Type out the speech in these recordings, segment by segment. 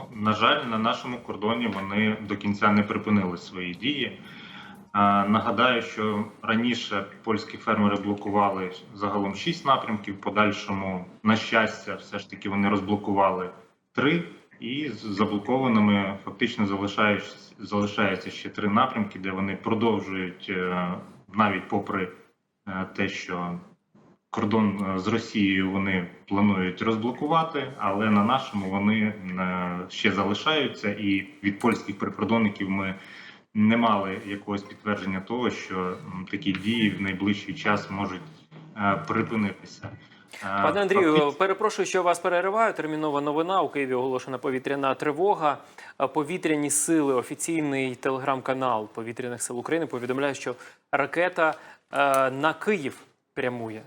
Ну, на жаль, на нашому кордоні вони до кінця не припинили свої дії. Нагадаю, що раніше польські фермери блокували загалом шість напрямків. Подальшому, на щастя, все ж таки вони розблокували три, і з заблокованими фактично залишаються ще три напрямки, де вони продовжують е, навіть попри е, те, що кордон е, з Росією вони планують розблокувати, але на нашому вони е, ще залишаються, і від польських прикордонників ми не мали якогось підтвердження того, що такі дії в найближчий час можуть е, припинитися. Пане Андрію, перепрошую, що вас перериваю. Термінова новина у Києві оголошена повітряна тривога. Повітряні сили, офіційний телеграм-канал повітряних сил України повідомляє, що ракета на Київ прямує.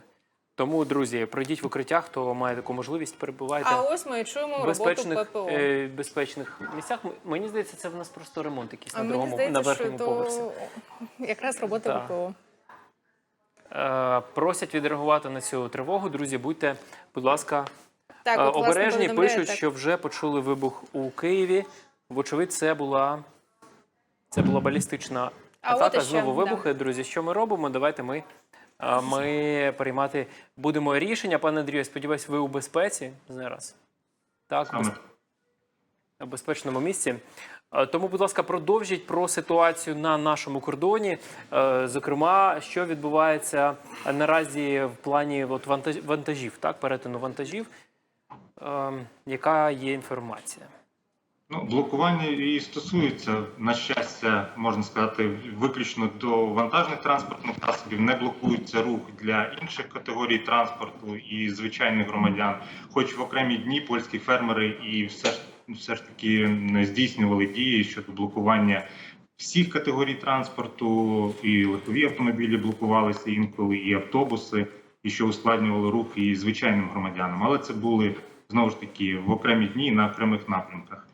Тому, друзі, пройдіть в укриття, хто має таку можливість, перебувайте А ось ми чуємо в роботу безпечних, ППО. е, безпечних місцях. М- Мені здається, це в нас просто ремонт якийсь а на мені другому здається, на що верхньому поверсі. то якраз робота Так. ППО. Е, просять відреагувати на цю тривогу. Друзі, будьте, будь ласка, Так, Е, от, власне, Обережні повідомляє пишуть, так. що вже почули вибух у Києві. Вочевидь, це була це була балістична А от атака. іще, Знову да. вибухи. Друзі, що ми робимо? Давайте ми, ми приймати будемо рішення. Пане Андрію, я сподіваюся, ви у безпеці зараз. Так, у безпечному місці. Тому, будь ласка, продовжіть про ситуацію на нашому кордоні. Зокрема, що відбувається наразі в плані от вантаж- вантажів, так, перетину вантажів. Яка є інформація? Ну, блокування і стосується, на щастя, можна сказати, виключно до вантажних транспортних засобів. Не блокується рух для інших категорій транспорту і звичайних громадян. Хоч в окремі дні польські фермери і все ж все ж таки здійснювали дії щодо блокування всіх категорій транспорту, і легкові автомобілі блокувалися інколи, і автобуси, і що ускладнювало рух і звичайним громадянам. Але це були знову ж таки в окремі дні на окремих напрямках.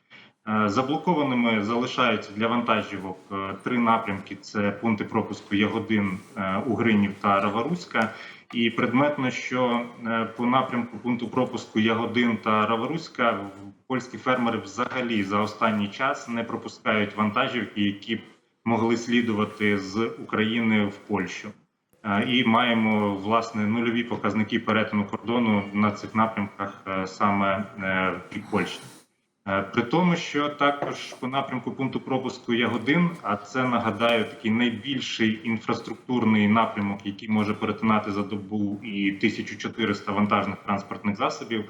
Е, Заблокованими залишаються для вантажівок е, три напрямки: це пункти пропуску Ягодин, е, Угринів та Раваруська. І предметно, що по напрямку пункту пропуску Ягодин та Раваруська польські фермери взагалі за останній час не пропускають вантажівки, які б могли слідувати з України в Польщу. І маємо власне нульові показники перетину кордону на цих напрямках саме від Польщі. Е, При тому, що також по напрямку пункту пропуску Ягодин, а це нагадаю такий найбільший інфраструктурний напрямок, який може перетинати за добу і 1400 вантажних транспортних засобів.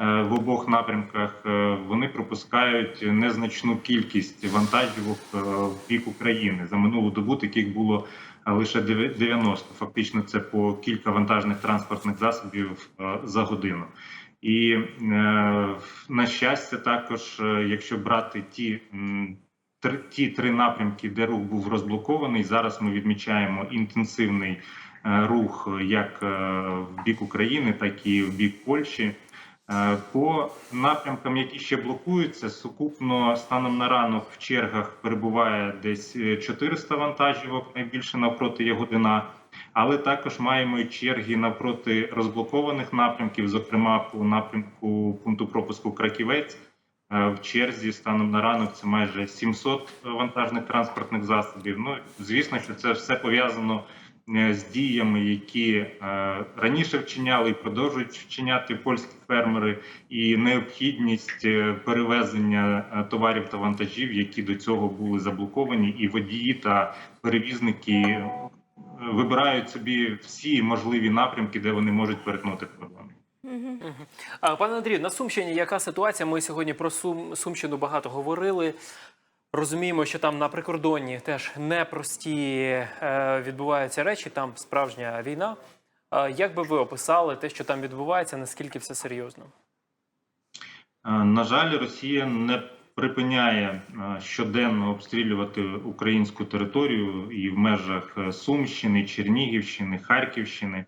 е, В обох напрямках е, вони пропускають незначну кількість вантажівок в бік України. За минулу добу таких було лише дев'я- 90. Фактично, це по кілька вантажних транспортних засобів за годину. І е, на щастя, також, е, якщо брати ті, ті три напрямки, де рух був розблокований, зараз ми відмічаємо інтенсивний е, рух як в бік України, так і в бік Польщі. Е, По напрямкам, які ще блокуються, сукупно станом на ранок в чергах перебуває десь е, 400 вантажівок, найбільше навпроти Ягодина. Але також маємо і черги навпроти розблокованих напрямків, зокрема по напрямку пункту пропуску Краківець. Е, В черзі станом на ранок це майже 700 вантажних транспортних засобів. Ну звісно, що це все пов'язано е, з діями, які е, раніше вчиняли і продовжують вчиняти польські фермери, і необхідність е, перевезення е, товарів та вантажів, які до цього були заблоковані, і водії та перевізники е, вибирають собі всі можливі напрямки, де вони можуть перетнути кордон. А, Пане Андрію, на Сумщині яка ситуація? Ми сьогодні про Сум, Сумщину багато говорили. Розуміємо, що там на прикордонні теж непрості е, відбуваються речі, там справжня війна. Е, як би ви описали те, що там відбувається, наскільки все серйозно? Е, На жаль, Росія не припиняє щоденно обстрілювати українську територію і в межах Сумщини, Чернігівщини, Харківщини.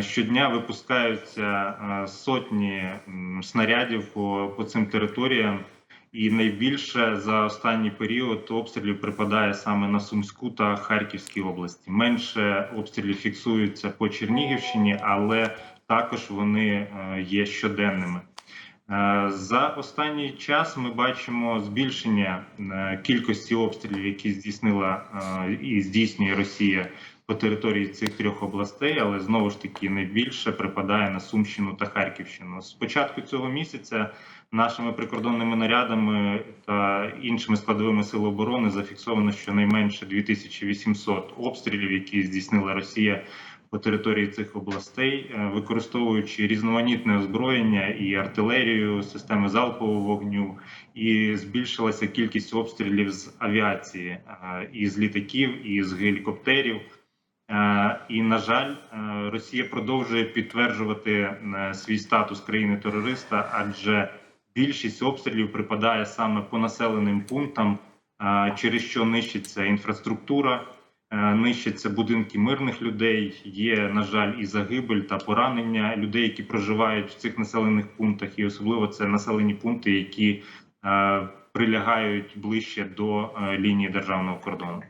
Щодня випускаються сотні снарядів по, по цим територіям, і найбільше за останній період обстрілів припадає саме на Сумську та Харківській області. Менше обстрілів фіксуються по Чернігівщині, але також вони е, є щоденними. Е, За останній час ми бачимо збільшення е, кількості обстрілів, які здійснила і здійснює Росія по території цих трьох областей, але знову ж таки найбільше припадає на Сумщину та Харківщину. З початку цього місяця нашими прикордонними нарядами та іншими складовими сил оборони зафіксовано щонайменше 2800 обстрілів, які здійснила Росія по території цих областей, е, використовуючи різноманітне озброєння і артилерію, системи залпового вогню, і збільшилася кількість обстрілів з авіації, е, і з літаків, і з гелікоптерів. Е, І на жаль, е, Росія продовжує підтверджувати е, свій статус країни-терориста, адже більшість обстрілів припадає саме по населеним пунктам, через що нищиться інфраструктура, нищаться будинки мирних людей. Є, на жаль, і загибель та поранення людей, які проживають в цих населених пунктах, і особливо це населені пункти, які прилягають ближче до лінії державного кордону.